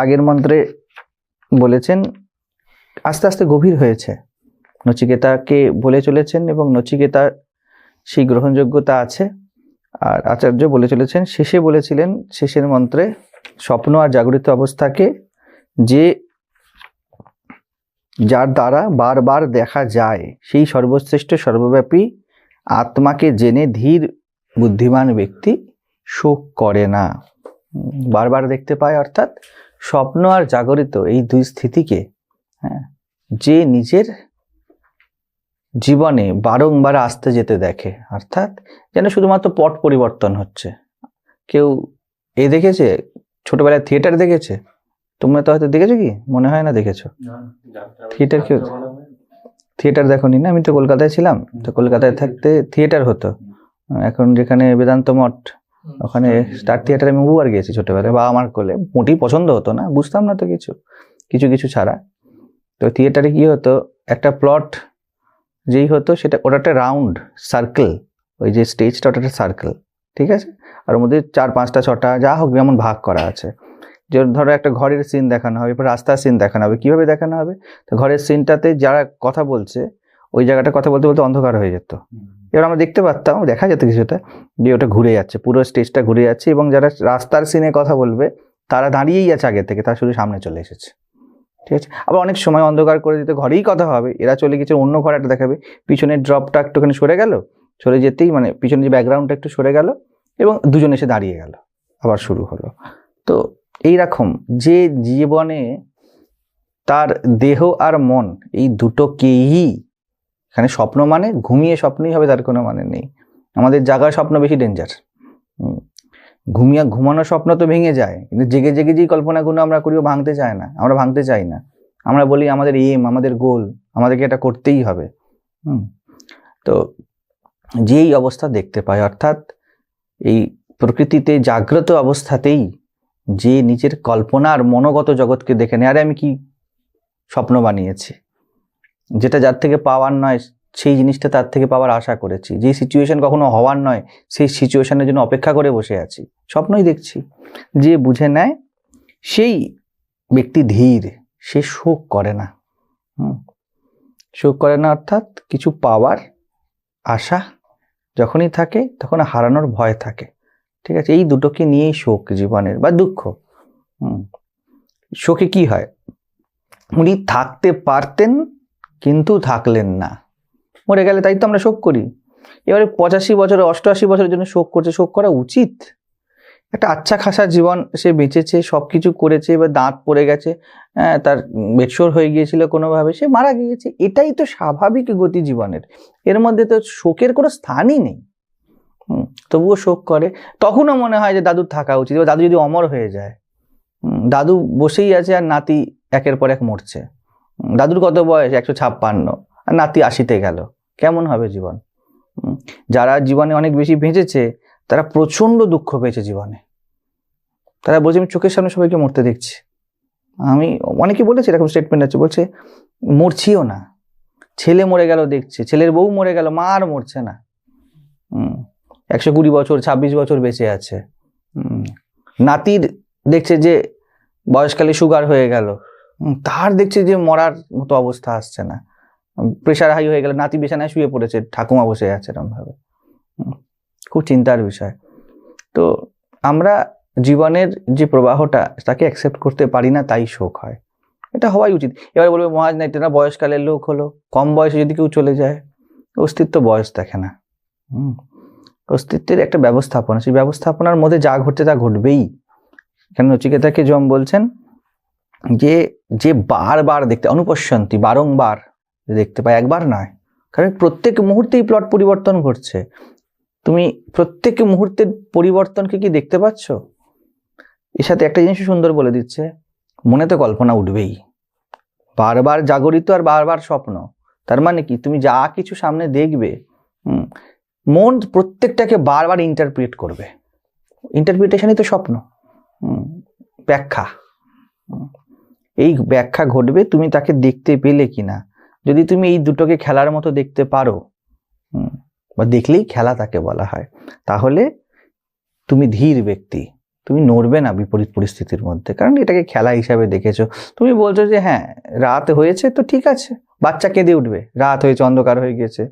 আগের মন্ত্রে বলেছেন, আস্তে আস্তে গভীর হয়েছে। নচিকেতাকে বলে চলেছেন এবং নচিকেতা সেই গ্রহণযোগ্যতা আছে। আর আচার্য বলে চলেছেন, শেষে বলেছিলেন, শেষের মন্ত্রে, স্বপ্ন আর জাগরিত অবস্থাকে যে যার দ্বারা বারবার দেখা যায়, সেই সর্বশ্রেষ্ঠ, সর্বব্যাপী আত্মাকে জেনে ধীর, বুদ্ধিমান ব্যক্তি শোক করে না। বারবার দেখতে পায়, অর্থাৎ স্বপ্ন আর জাগরিত এই দুই স্থিতিকে হ্যাঁ যে নিজের জীবনে বারংবার আসতে যেতে দেখে অর্থাৎ যেন শুধুমাত্র পট পরিবর্তন হচ্ছে। কেউ এ দেখেছে? ছোটবেলায় থিয়েটার দেখেছে? তোমরা তো হয়তো দেখেছ কি? মনে হয় না দেখেছ? থিয়েটার কেউ? থিয়েটার দেখোনি না? আমি তো কলকাতায় ছিলাম। তো কলকাতায় থাকতে থিয়েটার হতো। এখন যেখানে বেদান্ত মঠ ওখানে স্টার থিয়েটারে আমি বহুবার গেছি ছোটবেলায় বাবা আমার কোলে। মোটেই পছন্দ হতো না বুঝতাম না তো কিছু কিছু কিছু ছাড়া। তো থিয়েটারে কি হতো একটা প্লট যেই হতো সেটা ওটা একটা রাউন্ড সার্কেল ওই যে স্টেজটা ওটা একটা সার্কেল ঠিক আছে? আর ওর মধ্যে চার পাঁচটা ছটা যা হোক যেমন ভাগ করা আছে। যে ধরো একটা ঘরের সিন দেখানো হবে এরপর রাস্তার সিন দেখানো হবে কীভাবে দেখানো হবে? তো ঘরের সিনটাতে যারা কথা বলছে ওই জায়গাটা কথা বলতে বলতে অন্ধকার হয়ে যেত। এবার আমরা দেখতে পারতাম, দেখা যেত কিছুটা, যে ওটা ঘুরে যাচ্ছে, পুরো স্টেজটা ঘুরে যাচ্ছে এবং যারা রাস্তার সিনে কথা বলবে, তারা দাঁড়িয়েই আছে আগে থেকে, তারা শুধু সামনে চলে এসেছে। ঠিক আছে? আবার অনেক সময় অন্ধকার করে দিতে ঘরেই কথা হবে, এরা চলে গেছে অন্য ঘরে একটা দেখাবে, পিছনের ড্রপটা একটুখানি সরে গেল সরে যেতেই মানে পিছনে যে ব্যাকগ্রাউন্ডটা একটু সরে গেল এবং দুজন এসে দাঁড়িয়ে গেল, আবার শুরু হলো। তো এই রকম যে জীবনে তার দেহ আর মন, এই দুটোকেই এখানে স্বপ্ন মানে ঘুমিয়ে স্বপ্নই হবে, তার কোনো মানে নেই। আমাদের জাগার স্বপ্ন বেশি ডেঞ্জার ঘুমিয়ে, ঘুমানোর স্বপ্ন তো ভেঙে যায়, কিন্তু জেগে জেগে যেই কল্পনাগুলো আমরা করিও ভাঙতে চায় না, আমরা ভাঙতে চাই না। আমরা বলি আমাদের এম আমাদের গোল আমাদেরকে এটা করতেই হবে। হুম। তো যেই অবস্থা দেখতে পায় অর্থাৎ এই প্রকৃতিতে জাগ্রত অবস্থাতেই যে নিজের কল্পনার মনোগত জগৎকে দেখে নেয়, আরে আমি কি স্বপ্ন বানিয়েছি? যেটা যার থেকে পাওয়ার নয়, সেই জিনিসটা তার থেকে পাওয়ার আশা করেছি। যে সিচুয়েশন কখনো হওয়ার নয়, সেই সিচুয়েশনের জন্য অপেক্ষা করে বসে আছি। স্বপ্নই দেখছি যে বুঝে নেয়, সেই ব্যক্তি ধীর, সে শোক করে না। শোক করে না অর্থাৎ কিছু পাওয়ার আশা যখনই থাকে, তখন হারানোর ভয় থাকে। ঠিক আছে? এই দুটোকে নিয়েই শোক জীবনের, বা দুঃখ। শোকে কি হয়? উনি থাকতে পারতেন কিন্তু থাকলেন না। মরে গেলে তাই তো আমরা শোক করি। এবারে পঁচাশি বছর, অষ্টআশি বছরের জন্য শোক করছে, শোক করা উচিত? একটা আচ্ছা খাসা জীবন সে বেঁচেছে সব কিছু করেছে, এবার দাঁত পড়ে গেছে হ্যাঁ তার বেটসর হয়ে গিয়েছিল কোনোভাবে, সে মারা গিয়েছে। এটাই তো স্বাভাবিক গতি জীবনের। এর মধ্যে তো শোকের কোনো স্থানই নেই। তবুও শোক করে। তখনও মনে হয় যে দাদুর থাকা উচিত। এবার দাদু যদি অমর হয়ে যায় দাদু বসেই আছে আর নাতি একের পর এক মরছে। দাদুর কত বয়স? একশো ছাপ্পান্ন। আর নাতি আশিতে গেল। কেমন হবে জীবন? যারা জীবনে অনেক বেশি বেঁচেছে, তারা প্রচণ্ড দুঃখ পেয়েছে জীবনে। তারা বলছে, আমি চোখের সামনে সবাইকে মরতে দেখছি। আমি, অনেকে বলেছে, এরকম স্টেটমেন্ট আছে, বলছে, মরছিও না। ছেলে মরে গেল দেখছে, ছেলের বউ মরে গেল, মা আর মরছে না। একশো কুড়ি বছর, ছাব্বিশ বছর বেঁচে আছে। নাতির দেখছে যে বয়সকালে সুগার হয়ে গেল। তার দেখছে যে মরার মতো অবস্থা আসছে না। প্রেশার হাই হয়ে গেলে নাতি বিছানায় শুয়ে পড়েছে ঠাকুমা বসে আছে এরমভাবে হুম, খুব চিন্তার বিষয়। তো আমরা জীবনের যে প্রবাহটা তাকে অ্যাকসেপ্ট করতে পারি না তাই শোক হয়। এটা হওয়াই উচিত। এবার বলবে মহাজ না এটা বয়সকালের লোক হলো। কম বয়সে যদি কেউ চলে যায় অস্তিত্ব বয়স দেখে না। অস্তিত্বের একটা ব্যবস্থাপনা সেই ব্যবস্থাপনার মধ্যে যা ঘটছে তা ঘটবেই। এখানে নচিকেতাকে জম বলছেন যে যে বারবার দেখতে অনুপশ্যন্তি বারংবার দেখতে পায় একবার নয়। কারণ প্রত্যেক মুহূর্তেই প্লট পরিবর্তন ঘটছে। তুমি প্রত্যেক মুহূর্তের পরিবর্তনকে কি দেখতে পাচ্ছ? এর সাথে একটা জিনিস সুন্দর বলে দিচ্ছে মনে তো কল্পনা উঠবেই। বারবার জাগরিত আর বারবার স্বপ্ন। তার মানে কি? তুমি যা কিছু সামনে দেখবে হুম, মন প্রত্যেকটাকে বারবার ইন্টারপ্রিট করবে। ইন্টারপ্রিটেশনই তো স্বপ্ন হুম, ব্যাখ্যা এই ব্যাখ্যা ঘটবে তুমি তাকে দেখতে পেলে কিনা। যদি তুমি এই দুটোকে খেলার মতো দেখতে পারো বা দেখলেই খেলা তাকে বলা হয়, তাহলে তুমি ধীর ব্যক্তি। তুমি নড়বে না বিপরীত পরিস্থিতির মধ্যে, কারণ এটাকে খেলা হিসাবে দেখেছ। তুমি বলছো যে হ্যাঁ রাত হয়েছে তো ঠিক আছে, বাচ্চা কেঁদে উঠবে, রাত হয়েছে, অন্ধকার হয়ে গেছে।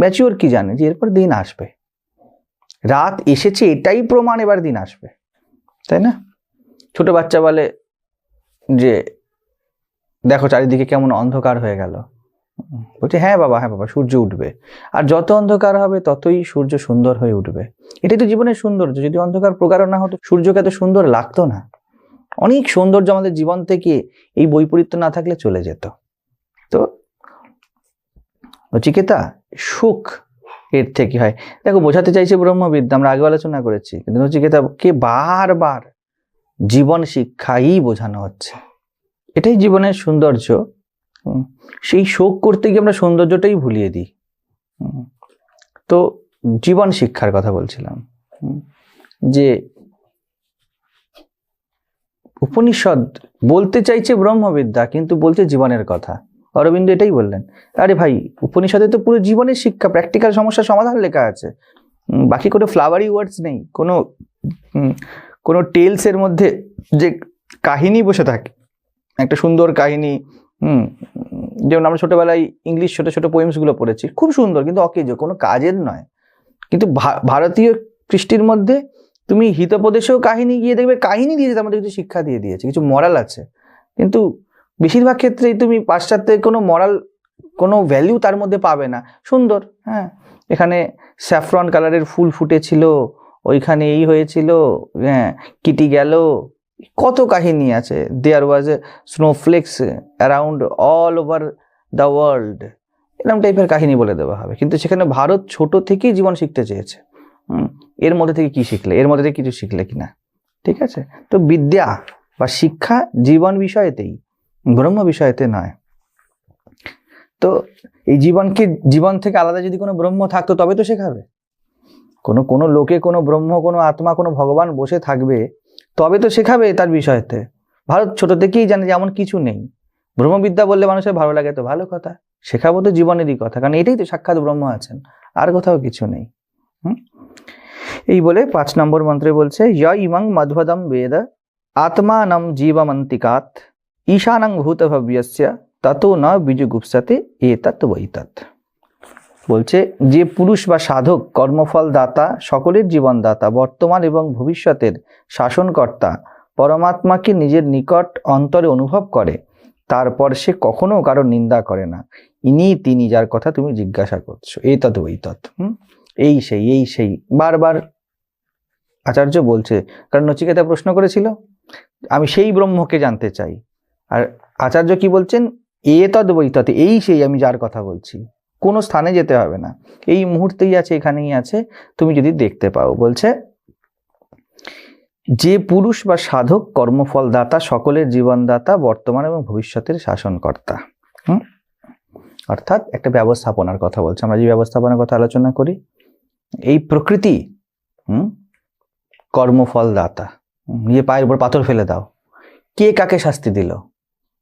ম্যাচিওর কি জানে যে এরপর দিন আসবে। রাত এসেছে, এটাই প্রমাণ এবার দিন আসবে। তাই না? ছোট বাচ্চা বলে যে, দেখো চারিদিকে কেমন অন্ধকার হয়ে গেল। বলছে হ্যাঁ বাবা হ্যাঁ বাবা, সূর্য উঠবে। আর যত অন্ধকার হবে, ততই সূর্য সুন্দর হয়ে উঠবে। এটাই তো জীবনের সৌন্দর্য। যদি অন্ধকার প্রকারও না হতো, সূর্যকে এত সুন্দর লাগতো না। অনেক সৌন্দর্য আমাদের জীবন থেকে এই বৈপরীত্য না থাকলে চলে যেত। তো নচিকেতা সুখ এর থেকে হয়। দেখো, বোঝাতে চাইছে ব্রহ্মবিদ্যা, আমরা আগে আলোচনা করেছি। কিন্তু নচিকেতাকে বারবার জীবন শিক্ষাই বোঝানো হচ্ছে। এটাই জীবনের সৌন্দর্য। সেই শোক করতে গিয়ে আমরা সৌন্দর্যটাই ভুলিয়ে দিই। তো জীবন শিক্ষার কথা বলছিলাম। যে উপনিষদ বলতে চাইছে ব্রহ্মবিদ্যা, কিন্তু বলছে জীবনের কথা। অরবিন্দ এটাই বললেন, আরে ভাই, উপনিষদে তো পুরো জীবনের শিক্ষা প্র্যাকটিক্যাল সমস্যার সমাধান লেখা আছে। বাকি কোনো ফ্লাওয়ারি ওয়ার্ডস নেই, কোনো কোনো টেলসের মধ্যে যে কাহিনী বসে থাকে, একটা সুন্দর কাহিনী, হুম, যেমন আমরা ছোটোবেলায় ইংলিশ ছোটো ছোটো পোয়েমসগুলো পড়েছি, খুব সুন্দর, কিন্তু অকেজ কোনো কাজের নয়। কিন্তু ভারতীয় কৃষ্টির মধ্যে তুমি হিতোপদেশেও কাহিনী গিয়ে দেখবে, কাহিনী দিয়েছে আমাদের কিছু শিক্ষা দিয়ে দিয়েছে, কিছু মরাল আছে। কিন্তু বেশিরভাগ ক্ষেত্রেই তুমি পাশ্চাত্যের কোনো মরাল কোনো ভ্যালু তার মধ্যে পাবে না। সুন্দর হ্যাঁ। এখানে স্যাফরন কালারের ফুল ফুটেছিল ওইখানে এই হয়েছিল হ্যাঁ কিটি গেল। কত কাহিনী আছে। There was a snowflakes around all over the world এরকম টাইপের কাহিনী বলে দেওয়া হবে। কিন্তু সেখানে ভারত ছোট থেকেই জীবন শিখতে চেয়েছে। এর মধ্যে থেকে কি শিখলে? এর মধ্যে থেকে কিছু শিখলে কিনা? ঠিক আছে? তো বিদ্যা বা শিক্ষা জীবন বিষয়েতেই, ব্রহ্ম বিষয়েতে নয়। তো এই জীবনকে, জীবন থেকে আলাদা যদি কোনো ব্রহ্ম থাকতো, তবে তো শেখাবে। কোনো কোনো লোকে, কোনো ব্রহ্ম, কোনো আত্মা, কোনো ভগবান বসে থাকবে, তবে তো শেখাবে তার বিষয়তে। ভারত ছোট থেকেই জানে যে এমন কিছু নেই। ব্রহ্মবিদ্যা বললে মানুষের ভালো লাগে তো ভালো কথা। শেখাবো তো জীবনেরই কথা, কারণ এটাই তো সাক্ষাৎ ব্রহ্ম আছেন, আর কোথাও কিছু নেই? এই বলে পাঁচ নম্বর মন্ত্রে বলছে, য় ইমং মধ্বদম বেদ, আত্মানম জীবমন্তিকাত ঈশানং ভূতভব্যস্য, তত ন বিজুগুপ্সতে, এতৎ বৈতৎ। বলছে, যে পুরুষ বা সাধক কর্মফল দাতা সকলের জীবন দাতা বর্তমান এবং ভবিষ্যতের শাসনকর্তা, পরমাত্মাকে নিজের নিকট অন্তরে অনুভব করে, তারপর সে কখনো কারও নিন্দা করে না। ইনি তিনি, যার কথা তুমি জিজ্ঞাসা করছ। এই তৎ ওই হুম? এই সেই এই সেই। বারবার আচার্য বলছে, কারণ নচিকেতা প্রশ্ন করেছিল, আমি সেই ব্রহ্মকে জানতে চাই। আর আচার্য কি বলছেন, এ তৎ এই সেই আমি যার কথা বলছি। কোনো স্থানে যেতে হবে না। এই মুহূর্তেই আছে এখানেই আছে। তুমি যদি দেখতে পাও বলছে যে পুরুষ বা সাধক কর্মফল দাতা সকলের জীবনদাতা বর্তমান এবং ভবিষ্যতের শাসনকর্তা? অর্থাৎ একটা ব্যবস্থাপনার কথা বলছে। আমরা যে ব্যবস্থাপনার কথা আলোচনা করি এই প্রকৃতি হুম কর্মফল দাতা হুম, নিজে পায়ের উপর পাথর ফেলে দাও। কে কাকে শাস্তি দিল?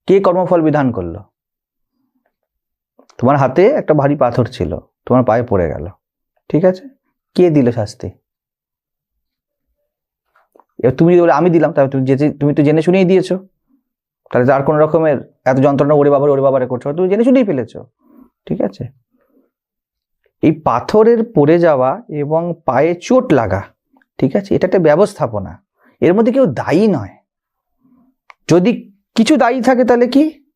কে কর্মফল বিধান করল? তোমার হাতে একটা ভারী পাথর ছিল, তোমার পায়ে পড়ে গেল। ঠিক আছে? কে দিল শাস্তি? এবার তুমি যদি বলে, আমি দিলাম, তাহলে তুমি যে- তুমি তো জেনে শুনেই দিয়েছ। তাহলে আর কোনো রকমের এত যন্ত্রণা, ওরে বাবার, ওরে বাবারে করছ তুমি জেনে শুনেই ফেলেছো। ঠিক আছে? এই পাথরের পড়ে যাওয়া এবং পায়ে চোট লাগা, ঠিক আছে? এটা একটা ব্যবস্থাপনা। এর মধ্যে কেউ দায়ী নয়। যদি কিছু দায়ী থাকে তাহলে কি?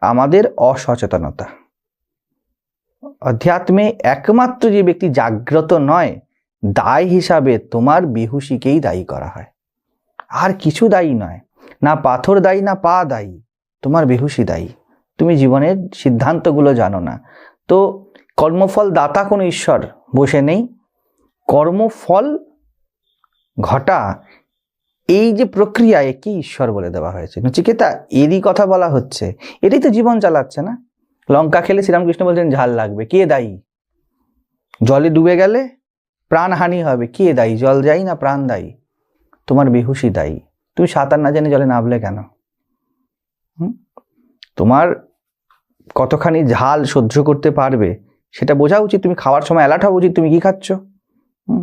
আমাদের অসচেতনতা। অধ্যাত্মে একমাত্র যে ব্যক্তি জাগ্রত নয়, দায় হিসাবে তোমার বেহুশিকেই দায়ী করা হয়। আর কিছু দায়ী নয়, না পাথর দায়ী, না পা দায়ী, তোমার বেহুশি দায়ী। তুমি জীবনের সিদ্ধান্তগুলো জানো না। তো কর্মফল দাতা কোনো ঈশ্বর বসে নেই। কর্মফল ঘটা এই যে প্রক্রিয়া একে ঈশ্বর বলে দেওয়া হয়েছে। নচিকেতা এরই কথা বলা হচ্ছে। এটাই তো জীবন চালাচ্ছে না? লঙ্কা খেলে শ্রীরামকৃষ্ণ বলছেন, ঝাল লাগবে। কে দায়ী? জলে ডুবে গেলে প্রাণহানি হবে। কে দায়ী? জল যাই না প্রাণ দায়ী? তোমার বেহুশি দায়ী। তুমি সাঁতার না জেনে জলে নামলে কেন? তোমার কতখানি ঝাল সহ্য করতে পারবে, সেটা বোঝা উচিত। তুমি খাওয়ার সময় অ্যালার্ট হওয়া উচিত। তুমি কি খাচ্ছ?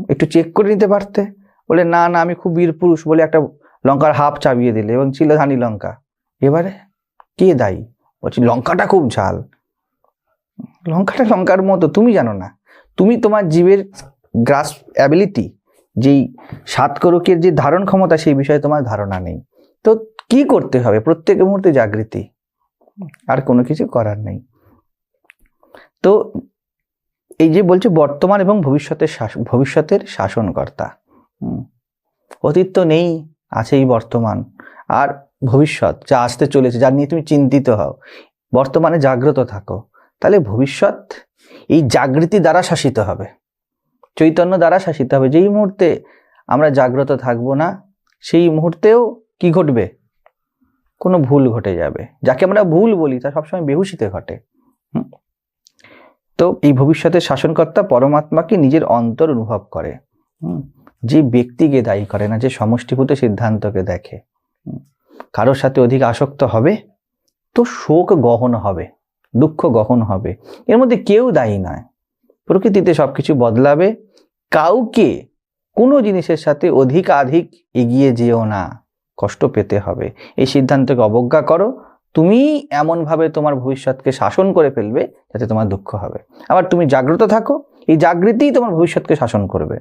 একটু চেক করে নিতে পারতে। বলে, না না, আমি খুব বীর পুরুষ, বলে একটা লঙ্কার হাফ চাবিয়ে দিলে এবং ছিল ধানি লঙ্কা। এবারে কে দায়ী? বলছি, লঙ্কাটা খুব ঝাল। লঙ্কাটা লঙ্কার মতো, তুমি জানো না। তুমি তোমার জীবের গ্রাস অ্যাবিলিটি যেই সাত করকের যে ধারণ ক্ষমতা, সেই বিষয়ে তোমার ধারণা নেই। তো কি করতে হবে? প্রত্যেক মুহূর্তে জাগৃতি। আর কোনো কিছু করার নেই। তো এই যে বলছে, বর্তমান এবং ভবিষ্যতের ভবিষ্যতের শাসনকর্তা। অতীত তো নেই, আছেই বর্তমান। আর ভবিষ্যৎ যা আসতে চলেছে, যা নিয়ে তুমি চিন্তিত হও, বর্তমানে জাগ্রত থাকো। তাহলে ভবিষ্যৎ এই জাগৃতি দ্বারা শাসিত হবে। চৈতন্য দ্বারা শাসিত হবে। যেই মুহূর্তে আমরা জাগ্রত থাকব না, সেই মুহূর্তেও কি ঘটবে? কোনো ভুল ঘটে যাবে। যাকে আমরা ভুল বলি, তা সবসময় বেহুশিতে ঘটে। তো এই ভবিষ্যতের শাসনকর্তা পরমাত্মাকে নিজের অন্তর অনুভব করে। হুম। যে ব্যক্তিকে দায়ী করে না, যে সমষ্টিভূত সিদ্ধান্তকে দেখে। কারোর সাথে অধিক আসক্ত হবে, তো শোক গহন হবে, দুঃখ গহন হবে। এর মধ্যে কেউ দায়ী নয়। প্রকৃতিতে সবকিছু বদলাবে। কাউকে কোনো জিনিসের সাথে অধিকাধিক এগিয়ে যেও না। কষ্ট পেতে হবে। এই সিদ্ধান্তকে অবজ্ঞা করো। তুমি এমনভাবে তোমার ভবিষ্যৎকে শাসন করে ফেলবে যাতে তোমার দুঃখ হবে। আবার তুমি জাগ্রত থাকো। এই জাগৃতিই তোমার ভবিষ্যৎকে শাসন করবে।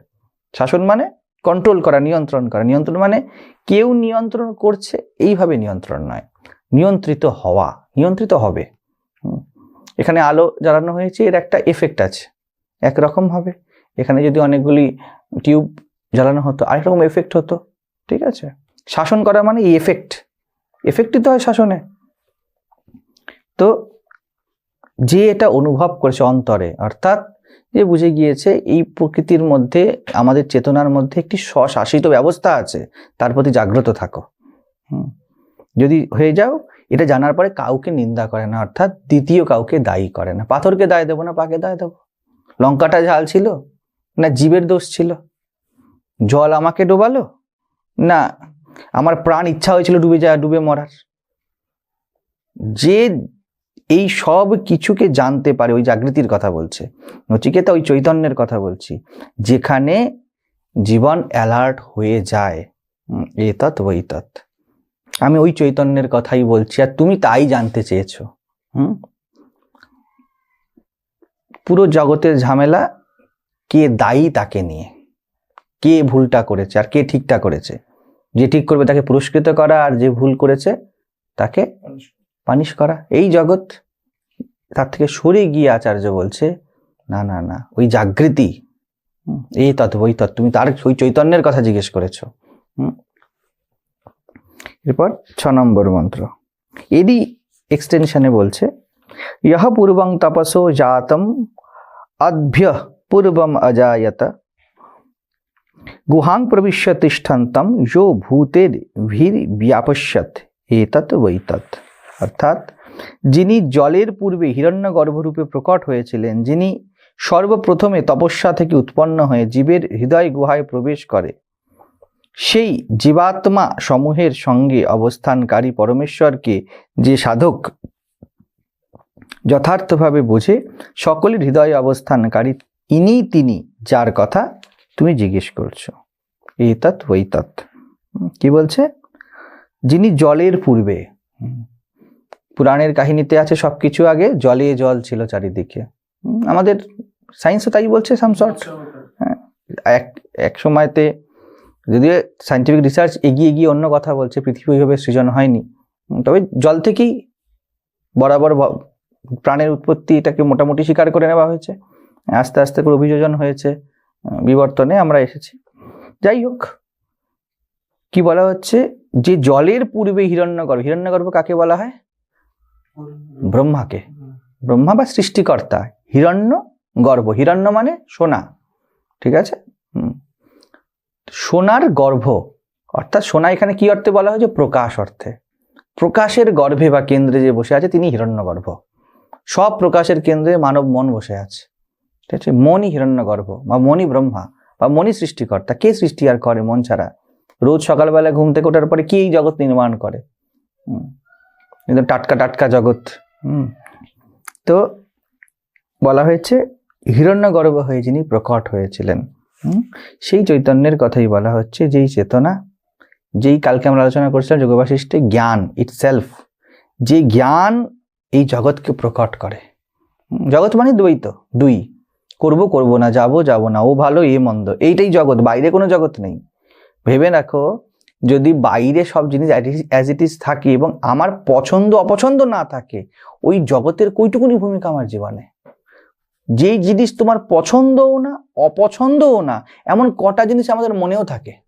শাসন মানে কন্ট্রোল করা, নিয়ন্ত্রণ করা। নিয়ন্ত্রণ মানে কেউ নিয়ন্ত্রণ করছে এইভাবে নিয়ন্ত্রণ নয়। নিয়ন্ত্রিত হওয়া, নিয়ন্ত্রিত হবে। এখানে আলো জ্বালানো হয়েছে, এর একটা এফেক্ট আছে। একরকম হবে। এখানে যদি অনেকগুলি টিউব জ্বালানো হতো আরেক রকম এফেক্ট হতো। ঠিক আছে? শাসন করা মানে এই এফেক্ট এফেক্টই তো হয় শাসনে। তো যে এটা অনুভব করেছে অন্তরে, অর্থাৎ যে বুঝে গিয়েছে এই প্রকৃতির মধ্যে, আমাদের চেতনার মধ্যে একটি স্বশাসিত ব্যবস্থা আছে। তার প্রতি জাগ্রত থাকো। যদি হয়ে যাও, এটা জানার পরে কাউকে নিন্দা করে না, অর্থাৎ দ্বিতীয় কাউকে দায়ী করে না। পাথরকে দায় দেবো না, পাকে দায় দেবো। লঙ্কাটা ঝাল ছিল? না, জীবের দোষ ছিল? জল আমাকে ডোবালো? না, আমার প্রাণ ইচ্ছা হয়েছিল ডুবে যাওয়া ডুবে মরার। যে এই সব কিছুকে জানতে পারে, ওই জাগৃতির কথা বলছে। নচিকেতা ওই চৈতন্যের কথা বলছি। যেখানে জীবন অ্যালার্ট হয়ে যায় এ তৎ ওই তৎ আমি ওই চৈতন্যের কথাই বলছি, আর তুমি তাই জানতে চেয়েছো, হুম? পুরো জগতের ঝামেলা, কে দায়ী তাকে নিয়ে, কে ভুলটা করেছে, আর কে ঠিকটা করেছে। যে ঠিক করবে তাকে পুরস্কৃত করা, আর যে ভুল করেছে, তাকে পানিশ করা। এই জগৎ তার থেকে সরে গিয়ে আচার্য বলছে, না না না, ওই জাগৃতি এই তত্ত্ব ওই তত্ত্ব তুমি তার ওই চৈতন্যের কথা জিজ্ঞেস করেছ। এরপর ছ নম্বর মন্ত্র। এরই এক্সটেনশনে বলছে, ইহ পূর্বং তপসো জাতম অভ্য পূর্বম অজায়ত। গুহাং প্রবিশ্য তিষ্ঠন্তম, যো ভূতের ভির ব্যাপস্যত এতৎ বৈতৎ অর্থাৎ যিনি জলের পূর্বে হিরণ্য গর্ভরূপে প্রকট হয়েছিলেন, যিনি সর্বপ্রথমে তপস্যা থেকে উৎপন্ন হয়ে জীবের হৃদয় গুহায় প্রবেশ করে, সেই জীবাত্মা সমূহের সঙ্গে অবস্থানকারী পরমেশ্বরকে যে সাধক যথার্থভাবে বোঝে, সকলের হৃদয়ে অবস্থানকারী ইনি তিনি, যার কথা তুমি জিজ্ঞেস করছ। এই তৎ ওই তৎ কি বলছে? যিনি জলের পূর্বে পুরাণের কাহিনীতে আছে সব কিছু আগে, জলে জল ছিল চারিদিকে। আমাদের সায়েন্সও তাই বলছে সাম শর্ট এক এক সময়তে যদিও সাইন্টিফিক রিসার্চ এগিয়ে গিয়ে অন্য কথা বলছে, পৃথিবী ওইভাবে সৃজন হয়নি। তবে জল থেকেই বরাবর প্রাণের উৎপত্তি এটাকে মোটামুটি স্বীকার করে নেওয়া হয়েছে। আস্তে আস্তে করে অভিযোজন হয়েছে বিবর্তনে আমরা এসেছি। যাই হোক, কি বলা হচ্ছে? যে জলের পূর্বে হিরণ্যগর্ভ হিরণ্যগর্ভ কাকে বলা হয়? ব্রহ্মাকে। ব্রহ্মা বা সৃষ্টিকর্তা। হিরণ্য, গর্ভ। হিরণ্য মানে সোনা। ঠিক আছে? সোনার গর্ভ। অর্থাৎ সোনা এখানে কি অর্থে বলা হয়েছে? প্রকাশ অর্থে। প্রকাশের গর্ভে বা কেন্দ্রে যে বসে আছে, তিনি হিরণ্যগর্ভ সব প্রকাশের কেন্দ্রে মানব মন বসে আছে। ঠিক আছে? মনই হিরণ্যগর্ভ বা মনই ব্রহ্মা বা মনই সৃষ্টিকর্তা। কে সৃষ্টি আর করে মন ছাড়া? রোজ সকালবেলা ঘুম থেকে ওঠার পরে কি এই জগৎ নির্মাণ করে। একদম টাটকা টাটকা জগৎ, হুম তো বলা হয়েছে, হিরণ্যগর্ভ হয়ে যিনি প্রকট হয়েছিলেন? সেই চৈতন্যের কথাই বলা হচ্ছে, যেই চেতনা, যেই কালকে আমরা আলোচনা করছিলাম যোগ বাশিষ্ঠে জ্ঞান ইটসেলফ যে জ্ঞান এই জগৎকে প্রকট করে জগৎ মানে দ্বৈত, দুই, করব করব না, যাব যাব না, ও ভালো, এ মন্দ, এইটাই জগৎ, বাইরে কোনো জগৎ নেই ভেবে রাখো যদি বাইরে সব জিনিস অ্যাজ ইট ইজ থাকে এবং আমার পছন্দ, অপছন্দ না থাকে, ওই জগতের কইটুকুনি ভূমিকা আমার জীবনে। যেই জিনিস তোমার পছন্দও না, অপছন্দও না, এমন কটা জিনিস আমাদের মনেও থাকে।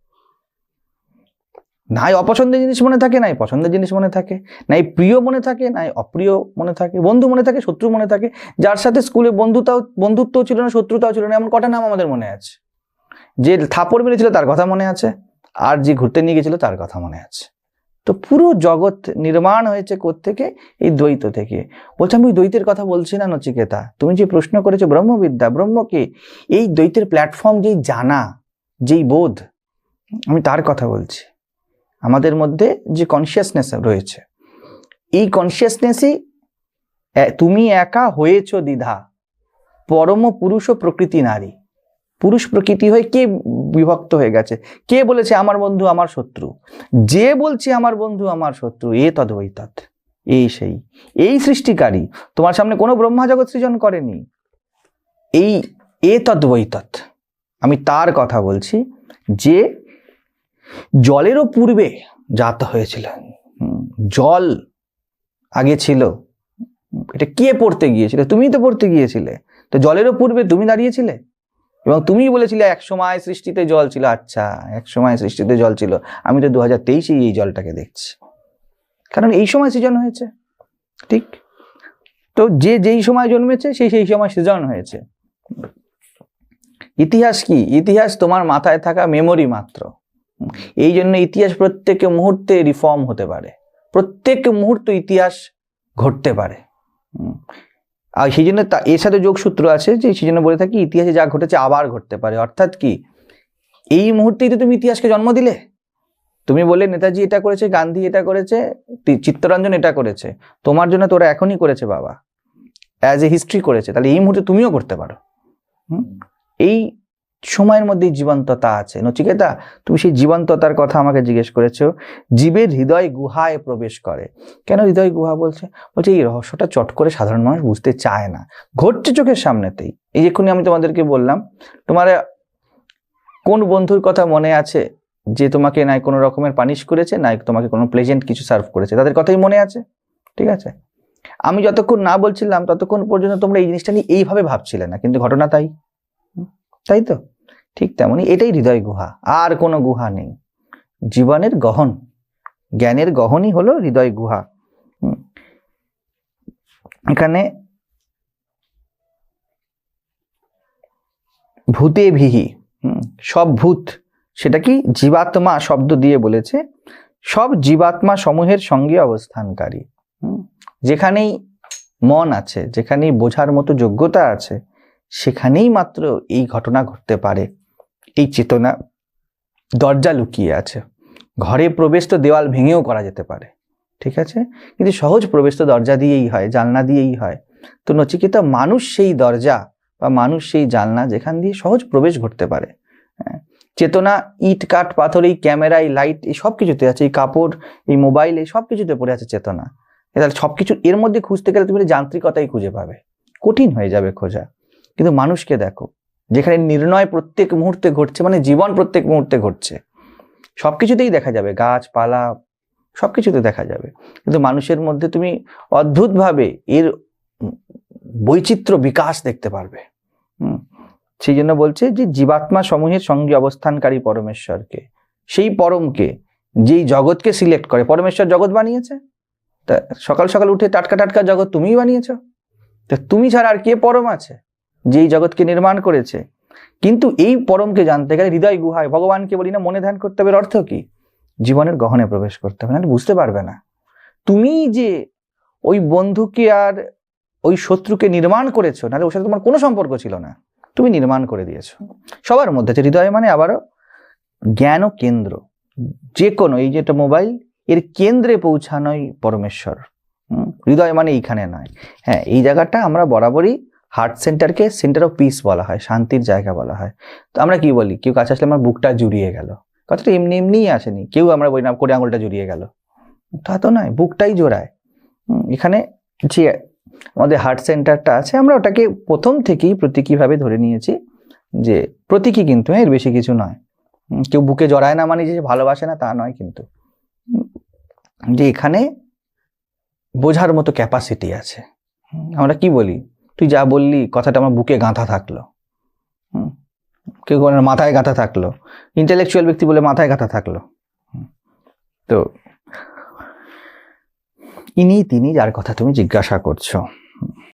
নাই অপছন্দের জিনিস মনে থাকে, নাই পছন্দের জিনিস মনে থাকে, নাই প্রিয় মনে থাকে, নাই অপ্রিয় মনে থাকে, বন্ধু মনে থাকে, শত্রু মনে থাকে, যার সাথে স্কুলে বন্ধুতাও, বন্ধুত্বও ছিল না, শত্রুতাও ছিল না, এমন কটা নাম আমাদের মনে আছে। যে থাপড় মেরেছিল তার কথা মনে আছে। আর যে ঘুরতে নিয়ে গেছিল তার কথা মনে আছে। তো পুরো জগৎ নির্মাণ হয়েছে থেকে এই দ্বৈত থেকে। বলছে, আমি দ্বৈতের কথা বলছি না, নচিকেতা। তুমি যে প্রশ্ন করেছ, ব্রহ্মবিদ্যা ব্রহ্মকে এই দ্বৈতের প্ল্যাটফর্ম যেই জানা, যেই বোধ, আমি তার কথা বলছি। আমাদের মধ্যে যে কনসিয়াসনেস রয়েছে, এই কনসিয়াসনেসই তুমি একা হয়েছ দ্বিধা। পরম পুরুষ ও প্রকৃতি নারী। পুরুষ প্রকৃতি হয়ে কে বিভক্ত হয়ে গেছে? কে বলেছে আমার বন্ধু আমার শত্রু? যে বলছে আমার বন্ধু আমার শত্রু, এ তদ্বৈতৎ এই সেই। এই সৃষ্টিকারী, তোমার সামনে কোনো ব্রহ্মা জগৎ সৃজন করেনি। এই এ তদ্বৈতৎ আমি তার কথা বলছি যে জলেরও পূর্বে জাত হয়েছিল জল আগে ছিল। এটা কে পড়তে গিয়েছিল? তুমিই তো পড়তে গিয়েছিলে। তো জলেরও পূর্বে তুমি দাঁড়িয়েছিলে? এবং তুমি বলেছিলে এক সময় সৃষ্টিতে জল ছিল। আচ্ছা এক সময় সৃষ্টিতে জল ছিল। আমি তো দু হাজার তেইশেই এই জলটাকে দেখছি। কারণ এই সময় সৃজন হয়েছে। ঠিক? তো যে যেই সময় জন্মেছে সেই সেই সময় সৃজন হয়েছে। ইতিহাস কি? ইতিহাস তোমার মাথায় থাকা মেমোরি মাত্র। এই জন্য ইতিহাস প্রত্যেক মুহূর্তে রিফর্ম হতে পারে। প্রত্যেক মুহূর্ত ইতিহাস ঘটতে পারে। আর সেই জন্য তা- এর সাথে যোগসূত্র আছে যে সেই জন্য বলে থাকি, ইতিহাসে যা ঘটেছে আবার ঘটতে পারে। অর্থাৎ কি, এই মুহূর্তেই তো তুমি ইতিহাসকে জন্ম দিলে। তুমি বললে, নেতাজি এটা করেছে, গান্ধী এটা করেছে চিত্তরঞ্জন এটা করেছে। তোমার জন্য তোরা এখনই করেছে বাবা। অ্যাজ এ হিস্ট্রি করেছে। তাহলে এই মুহূর্তে তুমিও করতে পারো? এই সময়ের মধ্যেই জীবন্ততা আছে। নচিকেতা তুমি সেই জীবন্ততার কথা আমাকে জিজ্ঞেস করেছ, জীবের হৃদয় গুহায় প্রবেশ করে। কেন হৃদয় গুহা বলছে? বলছে, এই রহস্যটা চট করে সাধারণ মানুষ বুঝতে চায় না। ঘটছে চোখের সামনেতেই। এই যেক্ষুনি আমি তোমাদেরকে বললাম, তোমার কোন বন্ধুর কথা মনে আছে যে তোমাকে নাই কোনো রকমের পানিশ করেছে, নাই তোমাকে কোনো প্লেজেন্ট কিছু সার্ভ করেছে? তাদের কথাই মনে আছে? ঠিক আছে? আমি যতক্ষণ না বলছিলাম, ততক্ষণ পর্যন্ত তোমরা এই জিনিসটা নিয়ে এইভাবে ভাবছিলে না, কিন্তু ঘটনা তাই। তাই তো? ঠিক তেমনই এটাই হৃদয় গুহা, আর কোনো গুহা নেই। জীবনের গহন, জ্ঞানের গহনই হলো হৃদয় গুহা। এখানে ভূতে ভিহি সব ভূত, সেটা কি জীবাত্মা শব্দ দিয়ে বলেছে, সব জীবাত্মা সমূহের সঙ্গে অবস্থানকারী। যেখানেই মন আছে, যেখানেই বোঝার মতো যোগ্যতা আছে সেখানেই মাত্র এই ঘটনা ঘটতে পারে। এই চেতনা দরজা লুকিয়ে আছে। ঘরে প্রবেশ তো দেওয়াল ভেঙেও করা যেতে পারে ঠিক আছে? কিন্তু সহজ প্রবেশ তো দরজা দিয়েই হয় জানলা দিয়েই হয়। তো নচিকেতা মানুষ সেই দরজা বা মানুষ সেই জানলা যেখান দিয়ে সহজ প্রবেশ ঘটতে পারে। হ্যাঁ, চেতনা ইট কাঠ পাথর এই ক্যামেরা এই লাইট এই সব কিছুতে আছে এই কাপড় এই মোবাইল এই সব কিছুতে পড়ে আছে চেতনা। তাহলে সব কিছু এর মধ্যে খুঁজতে গেলে তুমি যান্ত্রিকতাই খুঁজে পাবে। কঠিন হয়ে যাবে খোঁজা। কিন্তু মানুষকে দেখো, যেখানে নির্ণয় প্রত্যেক মুহূর্তে ঘটছে মানে জীবন প্রত্যেক মুহূর্তে ঘটছে সব কিছুতেই দেখা যাবে, গাছপালা সব কিছুতে দেখা যাবে। কিন্তু মানুষের মধ্যে তুমি অদ্ভুতভাবে এর বৈচিত্র্য বিকাশ দেখতে পারবে। হুম, সেই জন্য বলছে যে জীবাত্মা সমূহের সঙ্গে অবস্থানকারী পরমেশ্বরকে, সেই পরমকে, যেই জগৎকে সিলেক্ট করে, পরমেশ্বর জগৎ বানিয়েছে। তা সকাল সকাল উঠে টাটকা টাটকা জগৎ তুমিই বানিয়েছ। তা তুমি ছাড়া আর কে পরম আছে? যেই জগৎকে নির্মাণ করেছে। কিন্তু এই পরমকে জানতে গেলে হৃদয় গুহায় ভগবানকে বলি না, মনে ধ্যান করতে হবে অর্থ কি? জীবনের গহনে প্রবেশ করতে হবে নাহলে বুঝতে পারবে না। তুমি যে ওই বন্ধুকে আর ওই শত্রুকে নির্মাণ করেছ নাহলে ওর সাথে তোমার কোনো সম্পর্ক ছিল না। তুমি নির্মাণ করে দিয়েছ। সবার মধ্যে আছে হৃদয় মানে আবারও জ্ঞান ও কেন্দ্র। যে কোনো এই যেটা মোবাইল, এর কেন্দ্রে পৌঁছানোই পরমেশ্বর। হৃদয় মানে এইখানে নয়। হ্যাঁ এই জায়গাটা আমরা বরাবরই হার্ট সেন্টারকে সেন্টার অফ পিস বলা হয়, শান্তির জায়গা বলা হয়। তো আমরা কি বলি? কেউ কাছে আসলে আমার বুকটা জুড়িয়ে গেল। কথাটা এমনি এমনিই আসেনি। কেউ আমরা বলি না করে আঙুলটা জুড়িয়ে গেল। তা তো নয়, বুকটাই জোড়ায়। এখানে যে আমাদের হার্ট সেন্টারটা আছে, আমরা ওটাকে প্রথম থেকেই প্রতীকীভাবে ধরে নিয়েছি যে প্রতীকী কিন্তু এর বেশি কিছু নয়। কেউ বুকে জড়ায় না মানে যে ভালোবাসে না, তা নয় কিন্তু। যে এখানে বোঝার মতো ক্যাপাসিটি আছে। আমরা কি বলি? তুই যা বললি কথাটা আমার বুকে গাঁথা থাকল। কেউ মাথায় গাঁথা থাকল। ইন্টালেকচুয়াল ব্যক্তি বলে মাথায় গাঁথা থাকল। তো ইনি, তিনি, যার কথা তুমি জিজ্ঞাসা করছ।